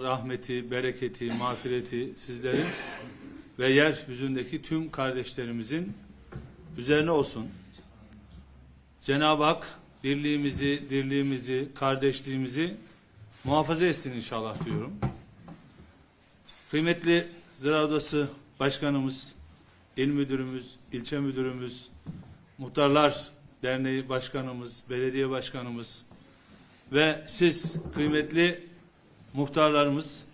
rahmeti, bereketi, mağfireti sizlerin ve yeryüzündeki tüm kardeşlerimizin üzerine olsun. Cenab-ı Hak birliğimizi, dirliğimizi, kardeşliğimizi muhafaza etsin inşallah diyorum. Kıymetli Ziraat Odası Başkanımız, İl Müdürümüz, ilçe müdürümüz, Muhtarlar Derneği Başkanımız, Belediye Başkanımız ve siz kıymetli muhtarlarımız,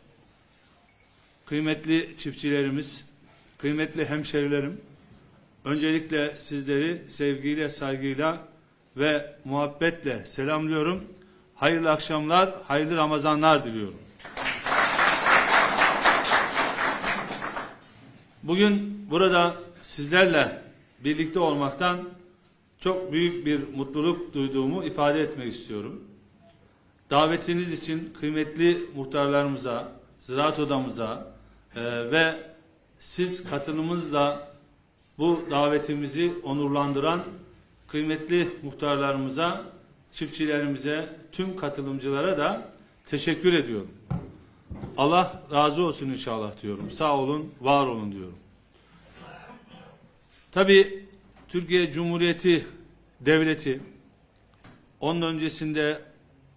kıymetli çiftçilerimiz, kıymetli hemşerilerim, öncelikle sizleri sevgiyle, saygıyla ve muhabbetle selamlıyorum. Hayırlı akşamlar, hayırlı Ramazanlar diliyorum. Bugün burada sizlerle birlikte olmaktan çok büyük bir mutluluk duyduğumu ifade etmek istiyorum. Davetiniz için kıymetli muhtarlarımıza, ziraat odamıza e, ve siz katılımınızla bu davetimizi onurlandıran kıymetli muhtarlarımıza, çiftçilerimize, tüm katılımcılara da teşekkür ediyorum. Allah razı olsun inşallah diyorum. Sağ olun, var olun diyorum. Tabii Türkiye Cumhuriyeti Devleti onun öncesinde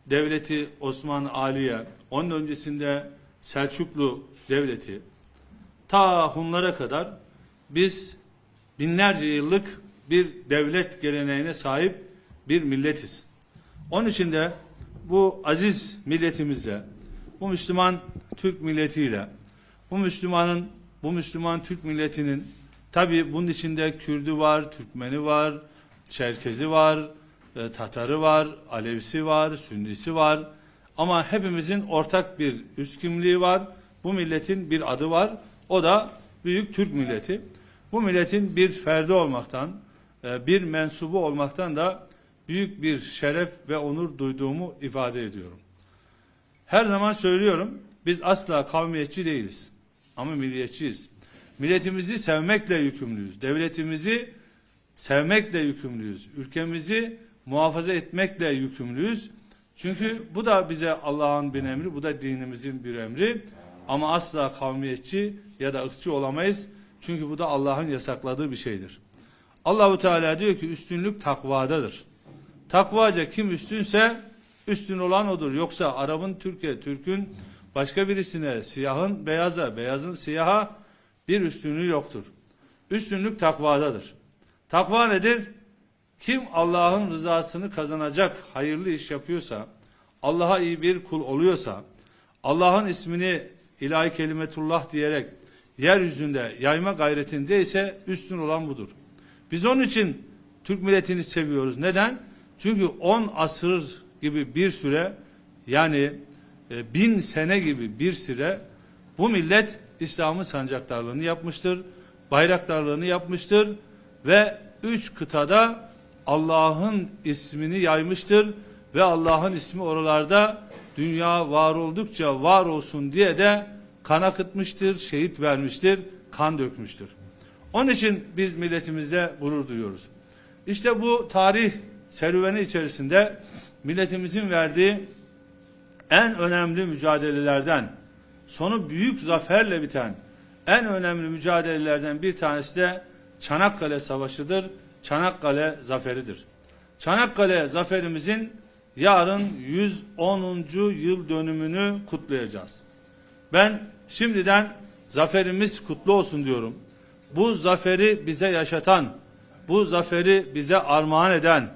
devleti Osmanlı Aliye, onun öncesinde Selçuklu Devleti, ta Hunlara kadar biz binlerce yıllık bir devlet geleneğine sahip bir milletiz. Onun için de bu aziz milletimizle, bu Müslüman Türk milletiyle, bu Müslümanın, bu Müslüman Türk milletinin tabi bunun içinde Kürdü var, Türkmeni var, Çerkezi var, e, Tatarı var, Alevisi var, Sünnisi var. Ama hepimizin ortak bir üst kimliği var. Bu milletin bir adı var. O da Büyük Türk milleti. Bu milletin bir ferdi olmaktan, e, bir mensubu olmaktan da büyük bir şeref ve onur duyduğumu ifade ediyorum. Her zaman söylüyorum, biz asla kavmiyetçi değiliz. Ama milliyetçiyiz. Milletimizi sevmekle yükümlüyüz. Devletimizi sevmekle yükümlüyüz. Ülkemizi muhafaza etmekle yükümlüyüz. Çünkü bu da bize Allah'ın bir emri, bu da dinimizin bir emri. Ama asla kavmiyetçi ya da ırkçı olamayız. Çünkü bu da Allah'ın yasakladığı bir şeydir. Allahu Teala diyor ki üstünlük takvadadır. Takvaca kim üstünse üstün olan odur. Yoksa Arap'ın Türkiye, Türk'ün başka birisine, siyahın beyaza, beyazın siyaha bir üstünlüğü yoktur. Üstünlük takvadadır. Takva nedir? Kim Allah'ın rızasını kazanacak hayırlı iş yapıyorsa, Allah'a iyi bir kul oluyorsa, Allah'ın ismini ilahi kelimetullah diyerek yeryüzünde yayma gayretinde ise üstün olan budur. Biz onun için Türk milletini seviyoruz. Neden? Çünkü on asır gibi bir süre yani e, bin sene gibi bir süre bu millet İslam'ın sancaktarlığını yapmıştır, bayraktarlığını yapmıştır ve üç kıtada Allah'ın ismini yaymıştır ve Allah'ın ismi oralarda dünya var oldukça var olsun diye de kan akıtmıştır, şehit vermiştir, kan dökmüştür. Onun için biz milletimizde gurur duyuyoruz. İşte bu tarih serüveni içerisinde milletimizin verdiği en önemli mücadelelerden, sonu büyük zaferle biten en önemli mücadelelerden bir tanesi de Çanakkale Savaşı'dır. Çanakkale zaferidir. Çanakkale zaferimizin yarın 110. yıl dönümünü kutlayacağız. Ben şimdiden zaferimiz kutlu olsun diyorum. Bu zaferi bize yaşatan, bu zaferi bize armağan eden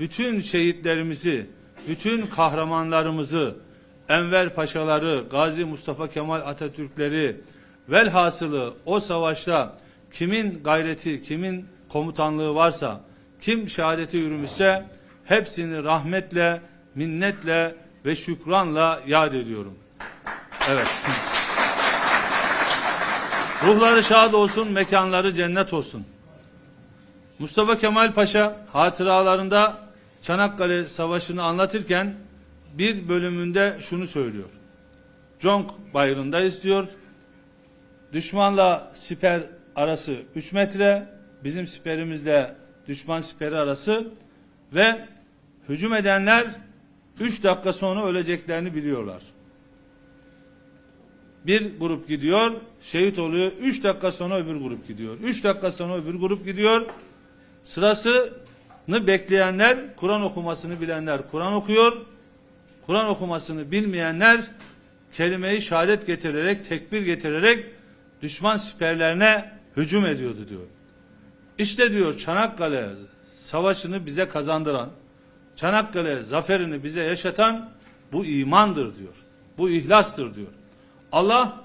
bütün şehitlerimizi, bütün kahramanlarımızı, Enver Paşaları, Gazi Mustafa Kemal Atatürkleri, velhasılı o savaşta kimin gayreti, kimin komutanlığı varsa, kim şehadete yürümüşse hepsini rahmetle, minnetle ve şükranla yad ediyorum. Evet. Ruhları şad olsun, mekanları cennet olsun. Mustafa Kemal Paşa hatıralarında Çanakkale Savaşı'nı anlatırken bir bölümünde şunu söylüyor. Conk bayrındayız diyor. Düşmanla siper arası 3 metre, bizim siperimizle düşman siperi arası ve hücum edenler 3 dakika sonra öleceklerini biliyorlar. Bir grup gidiyor, şehit oluyor. Üç dakika sonra öbür grup gidiyor. Üç dakika sonra öbür grup gidiyor. Sırasını bekleyenler, Kur'an okumasını bilenler Kur'an okuyor. Kur'an okumasını bilmeyenler kelime-i şehadet getirerek, tekbir getirerek düşman siperlerine hücum ediyordu diyor. İşte diyor Çanakkale savaşını bize kazandıran, Çanakkale zaferini bize yaşatan bu imandır diyor. Bu ihlastır diyor. Allah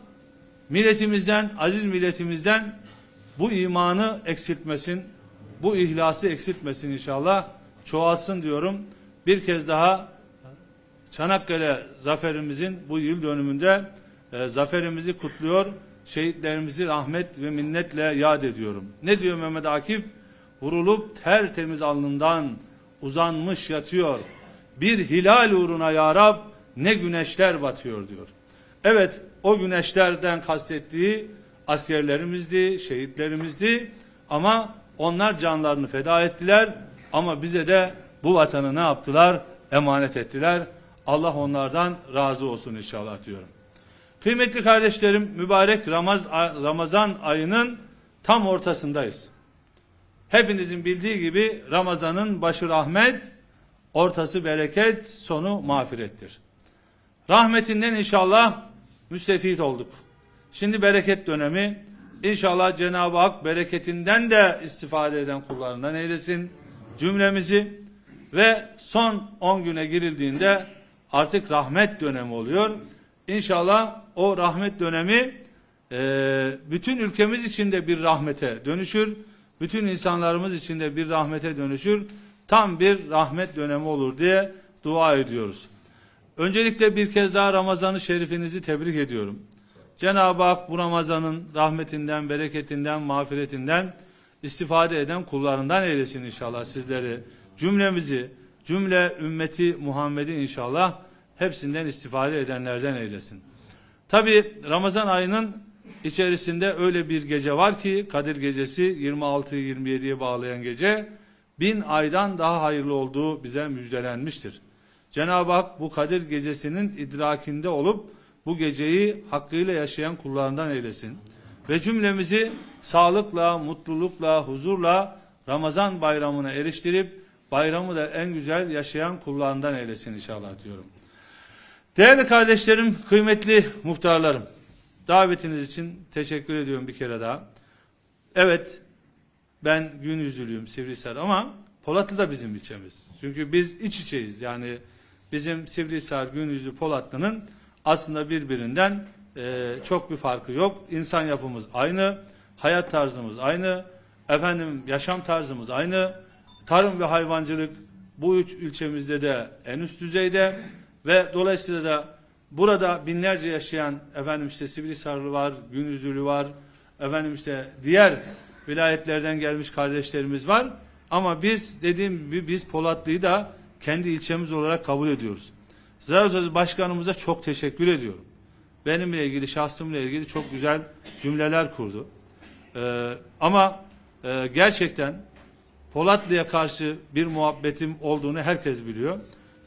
milletimizden, aziz milletimizden bu imanı eksiltmesin, bu ihlası eksiltmesin inşallah. Çoğalsın diyorum. Bir kez daha Çanakkale zaferimizin bu yıl dönümünde e, zaferimizi kutluyor. Şehitlerimizi rahmet ve minnetle yad ediyorum. Ne diyor Mehmet Akif? Vurulup tertemiz alnından uzanmış yatıyor. Bir hilal uğruna ya Rab ne güneşler batıyor diyor. Evet o güneşlerden kastettiği askerlerimizdi, şehitlerimizdi ama onlar canlarını feda ettiler ama bize de bu vatanı ne yaptılar? Emanet ettiler. Allah onlardan razı olsun inşallah diyorum. Kıymetli kardeşlerim mübarek Ramaz, Ramazan ayının tam ortasındayız. Hepinizin bildiği gibi Ramazan'ın başı rahmet, ortası bereket, sonu mağfirettir. Rahmetinden inşallah müstefit olduk. Şimdi bereket dönemi. İnşallah Cenab-ı Hak bereketinden de istifade eden kullarından eylesin cümlemizi ve son 10 güne girildiğinde artık rahmet dönemi oluyor. İnşallah o rahmet dönemi e, bütün ülkemiz için de bir rahmete dönüşür. Bütün insanlarımız için de bir rahmete dönüşür. Tam bir rahmet dönemi olur diye dua ediyoruz. Öncelikle bir kez daha Ramazan-ı Şerifinizi tebrik ediyorum. Cenab-ı Hak bu Ramazan'ın rahmetinden, bereketinden, mağfiretinden istifade eden kullarından eylesin inşallah sizleri. Cümlemizi, cümle ümmeti Muhammed'i inşallah hepsinden istifade edenlerden eylesin. Tabi Ramazan ayının içerisinde öyle bir gece var ki Kadir gecesi 26-27'ye bağlayan gece bin aydan daha hayırlı olduğu bize müjdelenmiştir. Cenab-ı Hak bu Kadir gecesinin idrakinde olup bu geceyi hakkıyla yaşayan kullarından eylesin. Ve cümlemizi sağlıkla, mutlulukla, huzurla Ramazan bayramına eriştirip bayramı da en güzel yaşayan kullarından eylesin inşallah diyorum. Değerli kardeşlerim, kıymetli muhtarlarım, davetiniz için teşekkür ediyorum bir kere daha. Evet, ben gün yüzlüyüm Sivrihisar ama Polatlı da bizim ilçemiz. Çünkü biz iç içeyiz. Yani bizim Sivrihisar, Günyüzlü, Polatlı'nın aslında birbirinden e, çok bir farkı yok. İnsan yapımız aynı, hayat tarzımız aynı, efendim yaşam tarzımız aynı, tarım ve hayvancılık bu üç ilçemizde de en üst düzeyde ve dolayısıyla da burada binlerce yaşayan efendim işte Sivrihisarlı var, Günyüzlülü var, efendim işte diğer vilayetlerden gelmiş kardeşlerimiz var. Ama biz dediğim gibi biz Polatlı'yı da kendi ilçemiz olarak kabul ediyoruz. Ziraat Odası Başkanımıza çok teşekkür ediyorum. Benimle ilgili, şahsımla ilgili çok güzel cümleler kurdu. Ee, ama e, gerçekten Polatlı'ya karşı bir muhabbetim olduğunu herkes biliyor.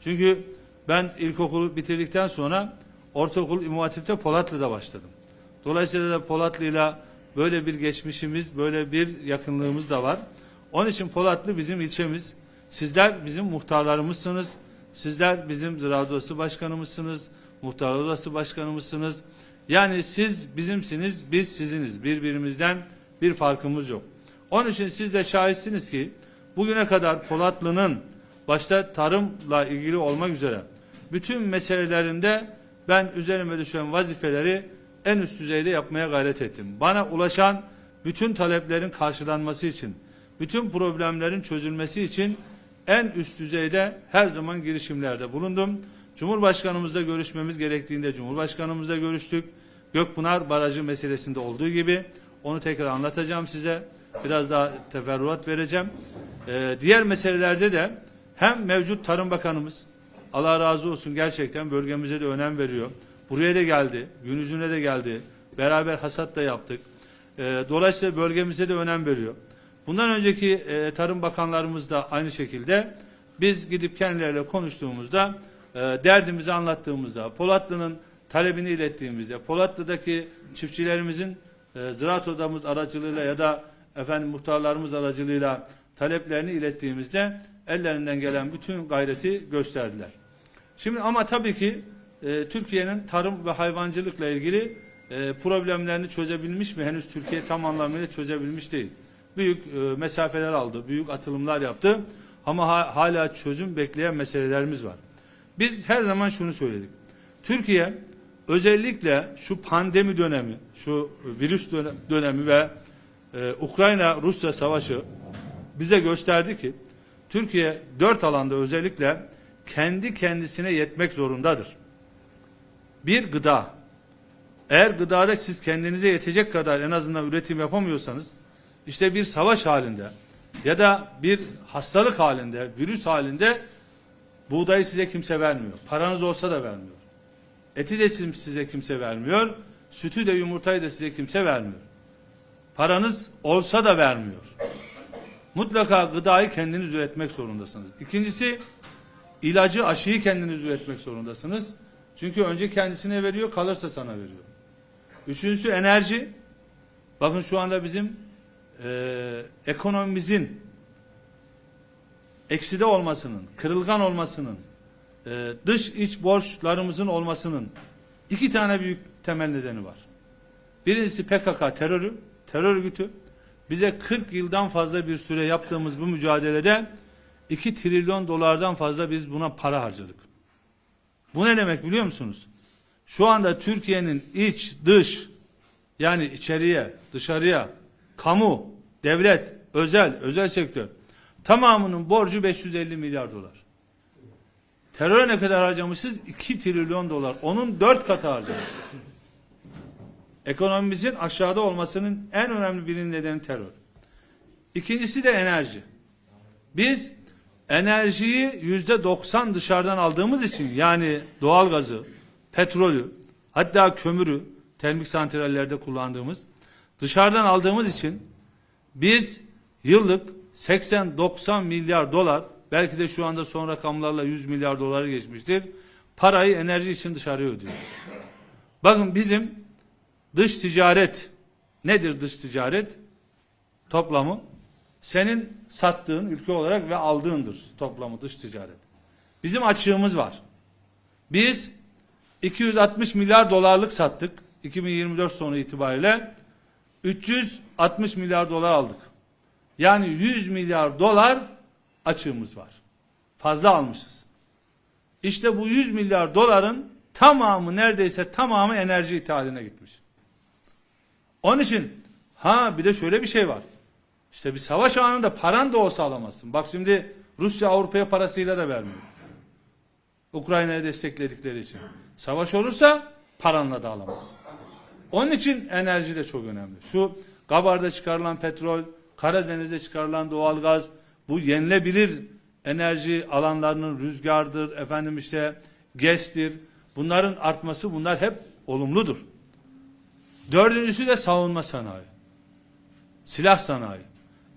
Çünkü ben ilkokulu bitirdikten sonra ortaokul İmam Polatlı'da başladım. Dolayısıyla da Polatlı'yla böyle bir geçmişimiz, böyle bir yakınlığımız da var. Onun için Polatlı bizim ilçemiz. Sizler bizim muhtarlarımızsınız. Sizler bizim Ziraat Başkanımızsınız. Muhtar Odası Başkanımızsınız. Yani siz bizimsiniz, biz siziniz. Birbirimizden bir farkımız yok. Onun için siz de şahitsiniz ki bugüne kadar Polatlı'nın başta tarımla ilgili olmak üzere bütün meselelerinde ben üzerime düşen vazifeleri en üst düzeyde yapmaya gayret ettim. Bana ulaşan bütün taleplerin karşılanması için, bütün problemlerin çözülmesi için en üst düzeyde her zaman girişimlerde bulundum. Cumhurbaşkanımızla görüşmemiz gerektiğinde Cumhurbaşkanımızla görüştük. Gökpınar Barajı meselesinde olduğu gibi onu tekrar anlatacağım size. Biraz daha teferruat vereceğim. Ee, diğer meselelerde de hem mevcut Tarım Bakanımız Allah razı olsun gerçekten bölgemize de önem veriyor. Buraya da geldi, gün yüzüne de geldi. Beraber hasat da yaptık. Ee, dolayısıyla bölgemize de önem veriyor. Bundan önceki e, tarım bakanlarımız da aynı şekilde biz gidip kendileriyle konuştuğumuzda e, derdimizi anlattığımızda Polatlı'nın talebini ilettiğimizde, Polatlı'daki çiftçilerimizin e, ziraat odamız aracılığıyla ya da efendim muhtarlarımız aracılığıyla taleplerini ilettiğimizde ellerinden gelen bütün gayreti gösterdiler. Şimdi ama tabii ki e, Türkiye'nin tarım ve hayvancılıkla ilgili e, problemlerini çözebilmiş mi? Henüz Türkiye tam anlamıyla çözebilmiş değil. Büyük e, mesafeler aldı, büyük atılımlar yaptı ama ha- hala çözüm bekleyen meselelerimiz var. Biz her zaman şunu söyledik. Türkiye özellikle şu pandemi dönemi, şu virüs döne- dönemi ve e, Ukrayna-Rusya savaşı bize gösterdi ki Türkiye dört alanda özellikle kendi kendisine yetmek zorundadır. Bir gıda. Eğer gıdada siz kendinize yetecek kadar en azından üretim yapamıyorsanız işte bir savaş halinde ya da bir hastalık halinde, virüs halinde buğdayı size kimse vermiyor. Paranız olsa da vermiyor. Eti de size kimse vermiyor. Sütü de yumurtayı da size kimse vermiyor. Paranız olsa da vermiyor. Mutlaka gıdayı kendiniz üretmek zorundasınız. İkincisi ilacı, aşıyı kendiniz üretmek zorundasınız. Çünkü önce kendisine veriyor, kalırsa sana veriyor. Üçüncüsü enerji. Bakın şu anda bizim eee, ekonomimizin ekside olmasının, kırılgan olmasının, eee, dış iç borçlarımızın olmasının iki tane büyük temel nedeni var. Birincisi PKK terörü, terör örgütü. Bize 40 yıldan fazla bir süre yaptığımız bu mücadelede 2 trilyon dolardan fazla biz buna para harcadık. Bu ne demek biliyor musunuz? Şu anda Türkiye'nin iç, dış yani içeriye, dışarıya, kamu, devlet, özel, özel sektör tamamının borcu 550 milyar dolar. Teröre ne kadar harcamışız? 2 trilyon dolar. Onun 4 katı harcamışız. Ekonomimizin aşağıda olmasının en önemli bir nedeni terör. İkincisi de enerji. Biz enerjiyi yüzde 90 dışarıdan aldığımız için yani doğalgazı, petrolü, hatta kömürü termik santrallerde kullandığımız dışarıdan aldığımız için biz yıllık 80-90 milyar dolar belki de şu anda son rakamlarla 100 milyar doları geçmiştir. Parayı enerji için dışarıya ödüyoruz. Bakın bizim dış ticaret nedir dış ticaret? Toplamı senin sattığın ülke olarak ve aldığındır toplamı dış ticaret. Bizim açığımız var. Biz 260 milyar dolarlık sattık 2024 sonu itibariyle 360 milyar dolar aldık. Yani 100 milyar dolar açığımız var. Fazla almışız. İşte bu 100 milyar doların tamamı neredeyse tamamı enerji ithaline gitmiş. Onun için ha bir de şöyle bir şey var. İşte bir savaş anında paran da olsa alamazsın. Bak şimdi Rusya Avrupa'ya parasıyla da vermiyor. Ukrayna'ya destekledikleri için. Savaş olursa paranla da alamazsın. Onun için enerji de çok önemli. Şu Gabar'da çıkarılan petrol, Karadeniz'de çıkarılan doğalgaz, bu yenilebilir enerji alanlarının rüzgardır, efendim işte GES'tir. Bunların artması bunlar hep olumludur. Dördüncüsü de savunma sanayi. Silah sanayi.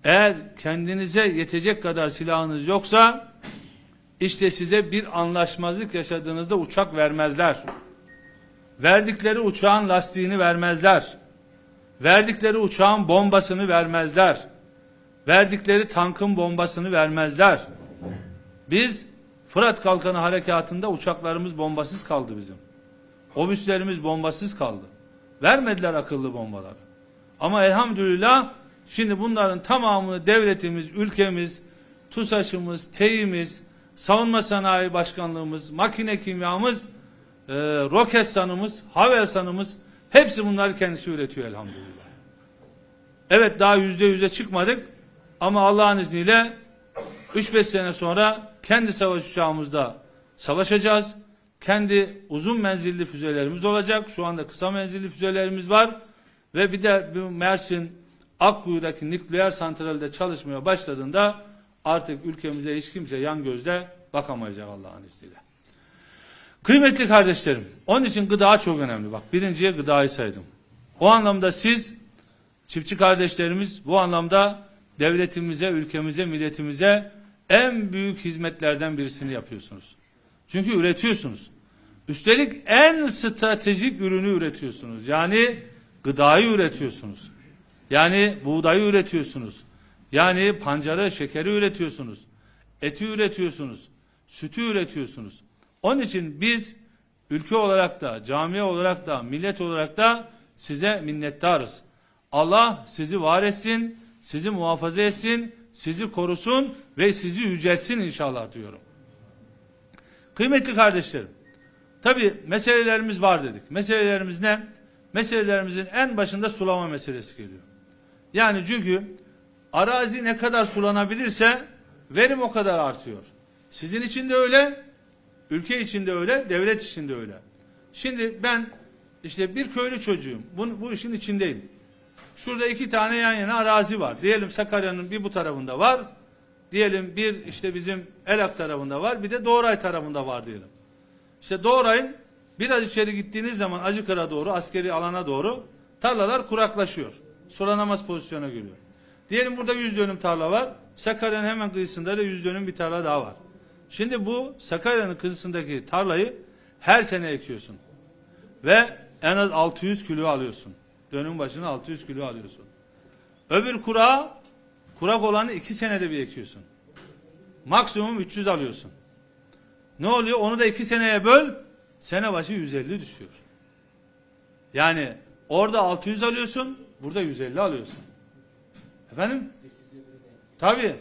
Eğer kendinize yetecek kadar silahınız yoksa işte size bir anlaşmazlık yaşadığınızda uçak vermezler. Verdikleri uçağın lastiğini vermezler. Verdikleri uçağın bombasını vermezler. Verdikleri tankın bombasını vermezler. Biz Fırat Kalkanı harekatında uçaklarımız bombasız kaldı bizim. Obüslerimiz bombasız kaldı. Vermediler akıllı bombaları. Ama elhamdülillah şimdi bunların tamamını devletimiz, ülkemiz, TUSAŞ'ımız, TEİ'miz, savunma sanayi başkanlığımız, makine kimyamız, e, Roketsan'ımız, Havelsan'ımız hepsi bunları kendisi üretiyor elhamdülillah. Evet daha yüzde yüze çıkmadık ama Allah'ın izniyle 3-5 sene sonra kendi savaş uçağımızda savaşacağız. Kendi uzun menzilli füzelerimiz olacak. Şu anda kısa menzilli füzelerimiz var. Ve bir de bu Mersin Akkuyu'daki nükleer santralde çalışmaya başladığında artık ülkemize hiç kimse yan gözle bakamayacak Allah'ın izniyle. Kıymetli kardeşlerim, onun için gıda çok önemli. Bak birinciye gıdayı saydım. O anlamda siz, çiftçi kardeşlerimiz bu anlamda devletimize, ülkemize, milletimize en büyük hizmetlerden birisini yapıyorsunuz. Çünkü üretiyorsunuz. Üstelik en stratejik ürünü üretiyorsunuz. Yani gıdayı üretiyorsunuz. Yani buğdayı üretiyorsunuz. Yani pancarı, şekeri üretiyorsunuz. Eti üretiyorsunuz. Sütü üretiyorsunuz. Onun için biz ülke olarak da, camia olarak da, millet olarak da size minnettarız. Allah sizi var etsin, sizi muhafaza etsin, sizi korusun ve sizi yüceltsin inşallah diyorum. Kıymetli kardeşlerim, tabi meselelerimiz var dedik. Meselelerimiz ne? Meselelerimizin en başında sulama meselesi geliyor. Yani çünkü arazi ne kadar sulanabilirse verim o kadar artıyor. Sizin için de öyle, ülke için de öyle, devlet için de öyle. Şimdi ben işte bir köylü çocuğum. Bu, bu işin içindeyim. Şurada iki tane yan yana arazi var. Diyelim Sakarya'nın bir bu tarafında var. Diyelim bir işte bizim Elak tarafında var. Bir de Doğray tarafında var diyelim. İşte Doğray'ın biraz içeri gittiğiniz zaman Acıkır'a doğru, askeri alana doğru tarlalar kuraklaşıyor. Sulanamaz pozisyona geliyor. Diyelim burada 100 dönüm tarla var. Sakarya'nın hemen kıyısında da 100 dönüm bir tarla daha var. Şimdi bu Sakarya'nın kıyısındaki tarlayı her sene ekiyorsun. Ve en az 600 kilo alıyorsun. Dönüm başına 600 kilo alıyorsun. Öbür kurağı, kurak olanı 2 senede bir ekiyorsun. Maksimum 300 alıyorsun. Ne oluyor? Onu da 2 seneye böl, sene başı 150 düşüyor. Yani orada 600 alıyorsun, burada 150 alıyorsun. Efendim? Tabii.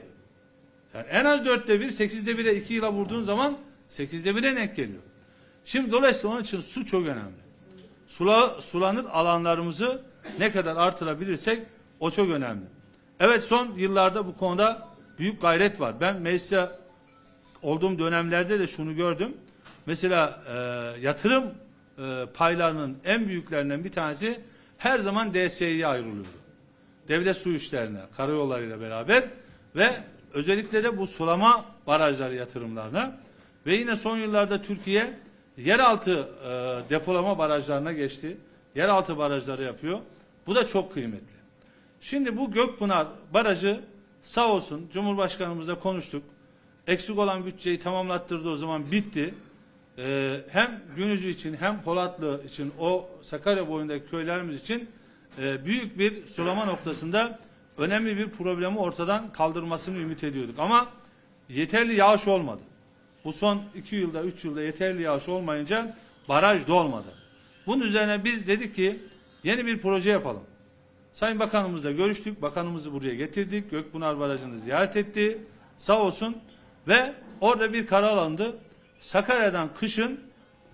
Yani en az dörtte bir, sekizde bire iki yıla vurduğun zaman sekizde bire denk geliyor. Şimdi dolayısıyla onun için su çok önemli. Sula, sulanır alanlarımızı ne kadar artırabilirsek o çok önemli. Evet son yıllarda bu konuda büyük gayret var. Ben mecliste olduğum dönemlerde de şunu gördüm. Mesela e, yatırım e, paylarının en büyüklerinden bir tanesi her zaman DSİ'ye ayrılıyordu. Devlet su işlerine, karayollarıyla beraber ve özellikle de bu sulama barajları yatırımlarına ve yine son yıllarda Türkiye yeraltı e, depolama barajlarına geçti. Yeraltı barajları yapıyor. Bu da çok kıymetli. Şimdi bu Gökpınar barajı sağ olsun Cumhurbaşkanımızla konuştuk. Eksik olan bütçeyi tamamlattırdı o zaman bitti. Ee, hem Günüzü için hem Polatlı için o Sakarya boyundaki köylerimiz için e, büyük bir sulama noktasında önemli bir problemi ortadan kaldırmasını ümit ediyorduk. Ama yeterli yağış olmadı. Bu son iki yılda, üç yılda yeterli yağış olmayınca baraj dolmadı. Bunun üzerine biz dedik ki yeni bir proje yapalım. Sayın Bakanımızla görüştük. Bakanımızı buraya getirdik. Gökpınar Barajı'nı ziyaret etti. Sağ olsun. Ve orada bir karar alındı. Sakarya'dan kışın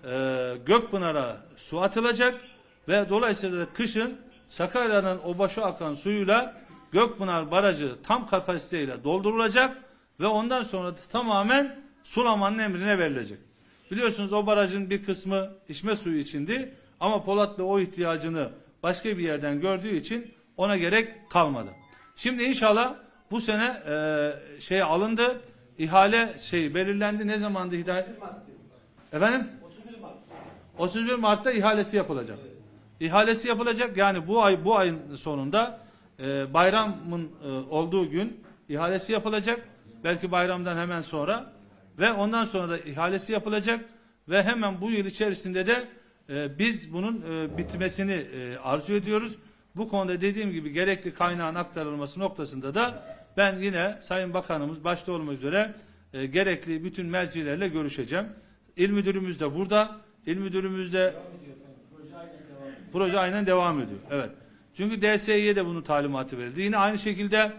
e, Gökpınar'a su atılacak ve dolayısıyla da kışın Sakarya'nın o başa akan suyuyla Gökpınar Barajı tam kapasiteyle doldurulacak ve ondan sonra da tamamen sulamanın emrine verilecek. Biliyorsunuz o barajın bir kısmı içme suyu içindi ama Polatlı o ihtiyacını başka bir yerden gördüğü için ona gerek kalmadı. Şimdi inşallah bu sene e, şey alındı, ihale şey belirlendi. Ne zamandı ihale? Efendim? 31 Mart'ta ihalesi yapılacak. İhalesi yapılacak yani bu ay bu ayın sonunda e, bayramın e, olduğu gün ihalesi yapılacak. Belki bayramdan hemen sonra ve ondan sonra da ihalesi yapılacak ve hemen bu yıl içerisinde de e, biz bunun e, bitmesini e, arzu ediyoruz. Bu konuda dediğim gibi gerekli kaynağın aktarılması noktasında da ben yine Sayın Bakanımız başta olmak üzere e, gerekli bütün mercilerle görüşeceğim. İl müdürümüz de burada. İl müdürümüz de proje aynen devam ediyor. Evet. Çünkü DSİ'ye de bunun talimatı verildi. Yine aynı şekilde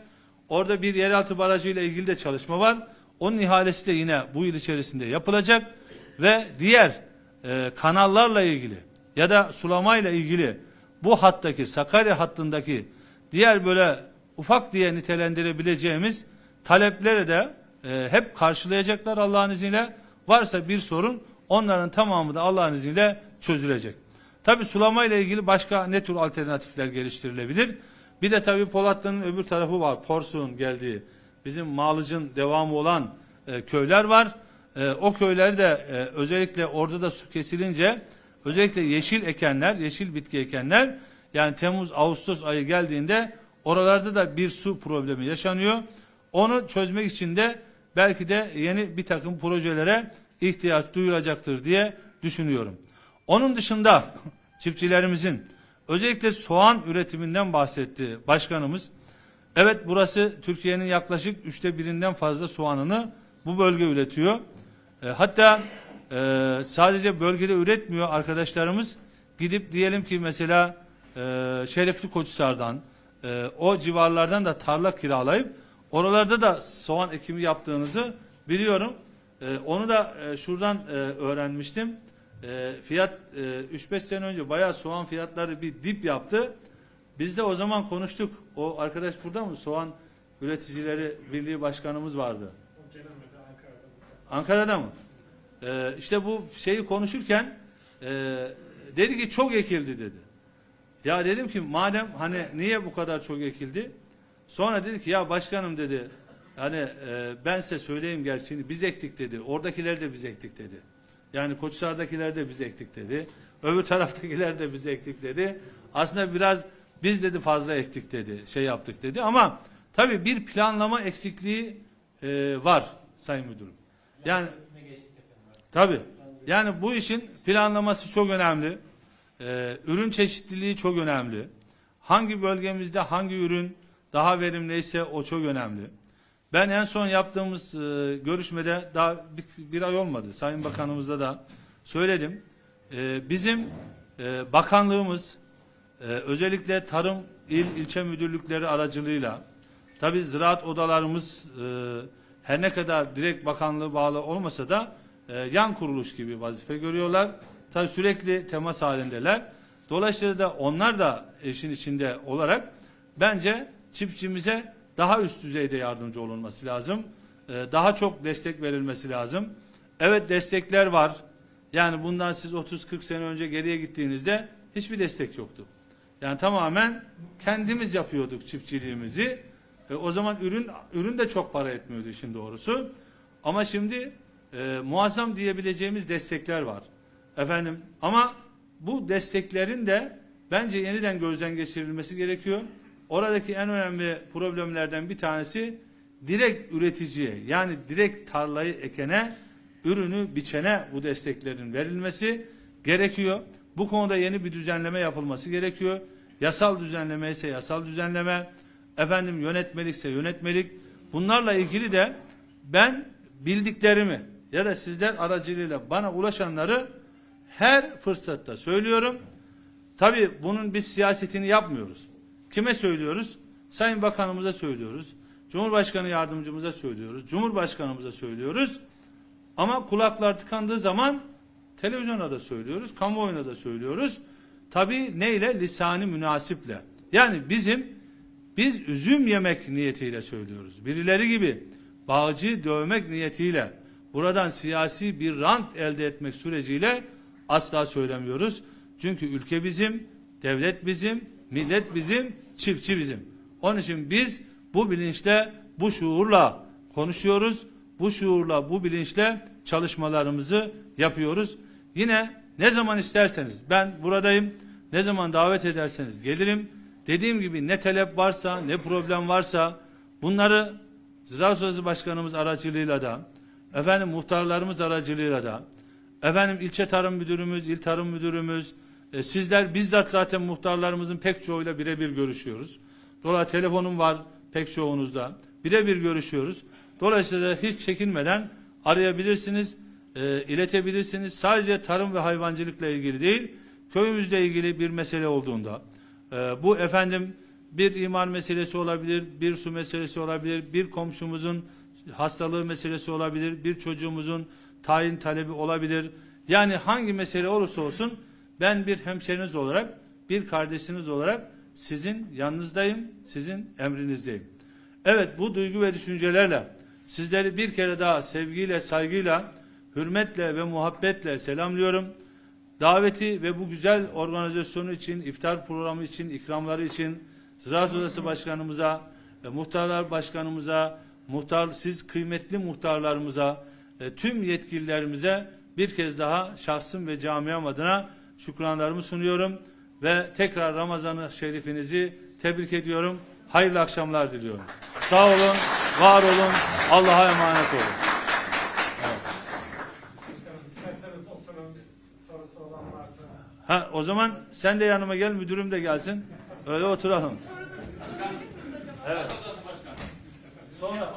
orada bir yeraltı barajı ile ilgili de çalışma var. Onun ihalesi de yine bu yıl içerisinde yapılacak ve diğer e, kanallarla ilgili ya da sulamayla ilgili bu hattaki Sakarya hattındaki diğer böyle ufak diye nitelendirebileceğimiz talepleri de e, hep karşılayacaklar Allah'ın izniyle. Varsa bir sorun onların tamamı da Allah'ın izniyle çözülecek. Tabi sulama ile ilgili başka ne tür alternatifler geliştirilebilir? Bir de tabi Polatlı'nın öbür tarafı var. Porsuğun geldiği bizim Malıcın devamı olan e, köyler var. E, o köyleri de e, özellikle orada da su kesilince özellikle yeşil ekenler, yeşil bitki ekenler yani Temmuz Ağustos ayı geldiğinde oralarda da bir su problemi yaşanıyor. Onu çözmek için de belki de yeni bir takım projelere ihtiyaç duyulacaktır diye düşünüyorum. Onun dışında çiftçilerimizin özellikle soğan üretiminden bahsetti başkanımız. Evet burası Türkiye'nin yaklaşık üçte birinden fazla soğanını bu bölge üretiyor. E, hatta e, sadece bölgede üretmiyor arkadaşlarımız. Gidip diyelim ki mesela e, Şerefli Koçhisar'dan e, o civarlardan da tarla kiralayıp oralarda da soğan ekimi yaptığınızı biliyorum. E, onu da e, şuradan e, öğrenmiştim. E, fiyat e, 3-5 sene önce bayağı soğan fiyatları bir dip yaptı. Biz de o zaman konuştuk. O arkadaş burada mı? Soğan Üreticileri Birliği Başkanımız vardı. Ankara'da mı? Ee, işte bu şeyi konuşurken e, dedi ki çok ekildi dedi. Ya dedim ki madem hani niye bu kadar çok ekildi? Sonra dedi ki ya başkanım dedi hani e, ben size söyleyeyim gerçeğini biz ektik dedi. Oradakiler de biz ektik dedi. Yani Koçhisar'dakiler de biz ektik dedi. Öbür taraftakiler de biz ektik dedi. Aslında biraz biz dedi fazla ektik dedi. Şey yaptık dedi ama tabii bir planlama eksikliği e, var Sayın Müdürüm. Yani tabii. Yani bu işin planlaması çok önemli. Ee, ürün çeşitliliği çok önemli. Hangi bölgemizde hangi ürün daha verimliyse o çok önemli. Ben en son yaptığımız e, görüşmede daha bir, bir ay olmadı. Sayın Bakanımıza da söyledim. Ee, bizim e, bakanlığımız e, özellikle tarım il ilçe müdürlükleri aracılığıyla tabi ziraat odalarımız e, her ne kadar direkt bakanlığı bağlı olmasa da e, yan kuruluş gibi vazife görüyorlar. Tabi sürekli temas halindeler. Dolayısıyla da onlar da işin içinde olarak bence çiftçimize daha üst düzeyde yardımcı olunması lazım. E, daha çok destek verilmesi lazım. Evet destekler var. Yani bundan siz 30-40 sene önce geriye gittiğinizde hiçbir destek yoktu. Yani tamamen kendimiz yapıyorduk çiftçiliğimizi. E, o zaman ürün ürün de çok para etmiyordu işin doğrusu. Ama şimdi e, muazzam diyebileceğimiz destekler var. Efendim ama bu desteklerin de bence yeniden gözden geçirilmesi gerekiyor. Oradaki en önemli problemlerden bir tanesi direkt üreticiye yani direkt tarlayı ekene, ürünü biçene bu desteklerin verilmesi gerekiyor. Bu konuda yeni bir düzenleme yapılması gerekiyor. Yasal düzenleme ise yasal düzenleme, efendim yönetmelikse yönetmelik. Bunlarla ilgili de ben bildiklerimi ya da sizler aracılığıyla bana ulaşanları her fırsatta söylüyorum. Tabii bunun biz siyasetini yapmıyoruz. Kime söylüyoruz? Sayın Bakanımıza söylüyoruz. Cumhurbaşkanı yardımcımıza söylüyoruz. Cumhurbaşkanımıza söylüyoruz. Ama kulaklar tıkandığı zaman televizyona da söylüyoruz, kamuoyuna da söylüyoruz. Tabii neyle? Lisani münasiple. Yani bizim biz üzüm yemek niyetiyle söylüyoruz. Birileri gibi bağcı dövmek niyetiyle buradan siyasi bir rant elde etmek süreciyle asla söylemiyoruz. Çünkü ülke bizim, devlet bizim, millet bizim, çiftçi bizim. Onun için biz bu bilinçle, bu şuurla konuşuyoruz. Bu şuurla, bu bilinçle çalışmalarımızı yapıyoruz. Yine ne zaman isterseniz ben buradayım. Ne zaman davet ederseniz gelirim. Dediğim gibi ne talep varsa, ne problem varsa bunları Ziraat Odası Başkanımız aracılığıyla da, efendim muhtarlarımız aracılığıyla da, efendim ilçe tarım müdürümüz, il tarım müdürümüz, e, sizler bizzat zaten muhtarlarımızın pek çoğuyla birebir görüşüyoruz. Dolayısıyla telefonum var pek çoğunuzda. Birebir görüşüyoruz. Dolayısıyla hiç çekinmeden arayabilirsiniz, e, iletebilirsiniz. Sadece tarım ve hayvancılıkla ilgili değil, köyümüzle ilgili bir mesele olduğunda, e, bu efendim bir imar meselesi olabilir, bir su meselesi olabilir, bir komşumuzun hastalığı meselesi olabilir, bir çocuğumuzun tayin talebi olabilir. Yani hangi mesele olursa olsun ben bir hemşeriniz olarak, bir kardeşiniz olarak sizin yanınızdayım, sizin emrinizdeyim. Evet bu duygu ve düşüncelerle sizleri bir kere daha sevgiyle, saygıyla, hürmetle ve muhabbetle selamlıyorum. Daveti ve bu güzel organizasyonu için, iftar programı için, ikramları için Ziraat Odası Başkanımıza ve Muhtarlar Başkanımıza, muhtar, siz kıymetli muhtarlarımıza, e, tüm yetkililerimize bir kez daha şahsım ve camiam adına şükranlarımı sunuyorum ve tekrar Ramazan-ı Şerifinizi tebrik ediyorum. Hayırlı akşamlar diliyorum. Sağ olun, var olun, Allah'a emanet olun. Ha, o zaman sen de yanıma gel, müdürüm de gelsin. Öyle oturalım. Evet. Sonra